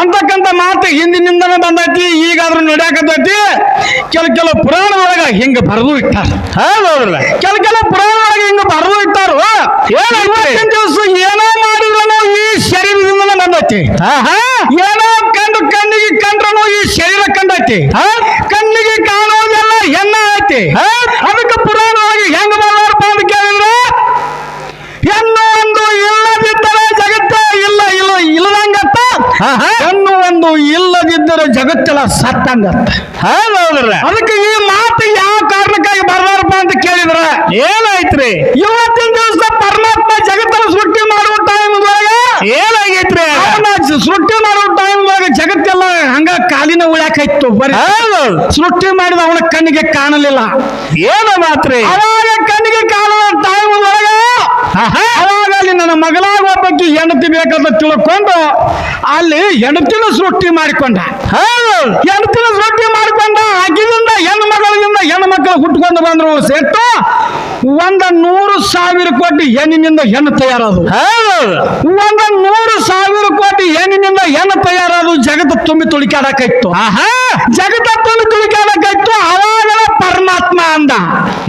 ಅಂತಕ್ಕಂಥ ಮಾತು ಹಿಂದಿನಿಂದನೇ ಬಂದೈತಿ ಈಗಾದ್ರೂ ನಡ್ಯಾಕತೈತಿ ಕೆಲ ಕೆಲವು ಪುರಾಣದೊಳಗ ಹಿಂಗ ಬರೆದು ಇಟ್ಟಾರ. ಹೌದೌದ್ರಲ್ಲ ಕೆಲ ಕೆಲವು ಪುರಾಣದೊಳಗ ಹಿಂಗ ಬರೆದು ಇಟ್ಟಾರು. ಇವತ್ತಿನ ದಿವಸ ಏನೋ ಮಾಡಿದ್ರೂ ಈ ಶರೀರದಿಂದನೇ ಬಂದೈತಿ. ಏನೋ ಕಂಡು ಕಣ್ಣಿಗೆ ಕಂಡ್ರನು ಈ ಶರೀರ ಕಂಡೈತಿ. ಕಣ್ಣಿಗೆ ಕಾಣೋದೆಲ್ಲ ಹೆಣ್ಣ ಐತಿ ಅದಕ್ಕೆ ಪುರಾಣದೊಳಗೆ ಹೆಂಗ ಹೆಣ್ಣು ಒಂದು ಇಲ್ಲದಿದ್ದರೆ ಜಗತ್ತೆಲ್ಲ ಸತ್ತಂಗತ್ತೆ. ಹೌದೌದ್ರಲ್ಲ ಅದಕ್ಕೆ ಈ ಮಾತು ಯಾವ ಕಾರಣಕ್ಕಾಗಿ ಬರ್ದಾರಪ್ಪ ಅಂತ ಕೇಳಿದ್ರೆ ಏನಾಯ್ತ್ರಿ? ಇವತ್ತಿನ ದಿವಸ ಪರಮಾತ್ಮ ಜಗತ್ತನ್ನು ಸೃಷ್ಟಿ ಮಾಡುವ ಟೈಮ್ ಏನಾಗೈತ್ರಿ ಸೃಷ್ಟಿ ಮಾಡುವ ಟೈಮ್ ಜಗತ್ತೆಲ್ಲ ಹಂಗ ಕಾಲಿನ ಉಳ್ಯಾಕಾಯ್ತು ಬರೀ. ಸೃಷ್ಟಿ ಮಾಡಿದ ಅವನ ಕಣ್ಣಿಗೆ ಕಾಣಲಿಲ್ಲ. ಏನ ಮಾತ್ರ? ಅವಾಗ ಕಣ್ಣಿಗೆ ಕಾಣುವ ಟೈಮ್ ಒಳಗ ಅಲ್ಲಿ ನನ್ನ ಮಗಳಾಗ ಒಬ್ಬಕ್ಕೆ ಹೆಂಡತಿ ಬೇಕಂತ ತಿಳ್ಕೊಂಡು ಅಲ್ಲಿ ಹೆಂಡತಿನ ಸೃಷ್ಟಿ ಮಾಡಿಕೊಂಡ. ಹೆಂಡತಿನ ಸೃಷ್ಟಿ ಮಾಡಿಕೊಂಡ ಆಕಿನಿಂದ ಹೆಣ್ಣು ಮಗಳಿಂದ ಹೆಣ್ಣು ಮಕ್ಕಳು ಹುಟ್ಕೊಂಡು ಬಂದ್ರು ಸೆಟ್ಟು ಒಂದ ನೂರು ಸಾವಿರ ಕೋಟಿ ಹೆಣ್ಣಿನಿಂದ ಹೆಣ್ಣು ತಯಾರದು. ಒಂದ ನೂರು ಸಾವಿರ ಕೋಟಿ ಹೆಣ್ಣಿನಿಂದ ಹೆಣ್ಣು ತಯಾರದು ಜಗತ್ತು ತುಂಬಿ ತುಳಿಕಾಡಕ್ಕಾಯ್ತು ಆಹಾ.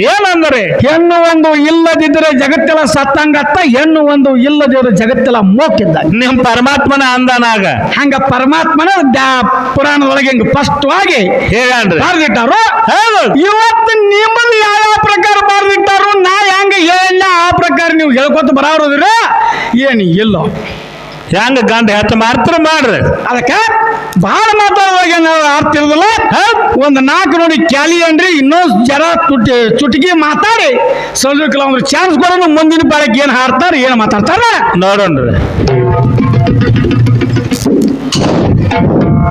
ಏನಂದ್ರಿ ಹೆಣ್ಣು ಒಂದು ಇಲ್ಲದಿದ್ದರೆ ಜಗತ್ತೆಲ್ಲ ಸತ್ತಂಗತ್ತ ಹೆಣ್ಣು ಒಂದು ಇಲ್ಲದಿದ್ದರೆ ಜಗತ್ತೆಲ್ಲ ಮೋಕಿದ್ದ ನಿಮ್ ಪರಮಾತ್ಮನ ಅಂದನಾಗ. ಹಂಗ ಪರಮಾತ್ಮನ ಪುರಾಣದೊಳಗೆ ಹಿಂಗ ಫಸ್ಟ್ ಆಗಿ ಬರ್ದಿಟ್ಟಾರು. ಇವತ್ತು ನಿಮ್ಮಲ್ಲಿ ಯಾವ ಪ್ರಕಾರ ಬರ್ದಿಟ್ಟಾರು ನಾ ಹೆಂಗ ಹೇಳ ಆ ಪ್ರಕಾರ ನೀವು ಹೇಳ್ಕೊತ ಬರೋದ್ರ ಏನು ಇಲ್ಲ. ಹೆಂಗ ಗಂಡ ಹೆಚ್ಚು ಮಾಡ್ತಾರ ಮಾಡ್ರಿ. ಅದಕ್ಕೆ ಬಹಳ ಮಾತಾಡುವಾಗ ನಾವು ಅರ್ಥ ಇರೋದಿಲ್ಲ? ಒಂದು ನಾಲ್ಕು ನೋಡಿ ಕ್ಯಾಲಿ ಅನ್ರಿ ಇನ್ನೊಂದು ಜರ ತುಟಿ ಚುಟುಕಿ ಮಾತಾಡಿ. ಸ್ವಲ್ಪ ಕೆಲವೊಂದು ಚಾನ್ಸ್ ಕೊಡೋಣ ಮುಂದಿನ ಬಾಳಕ್ಕೆ ಏನು ಹಾಡ್ತಾರೆ ಏನು ಮಾತಾಡ್ತಾರೆ? ನೋಡೋಣ್ರಿ.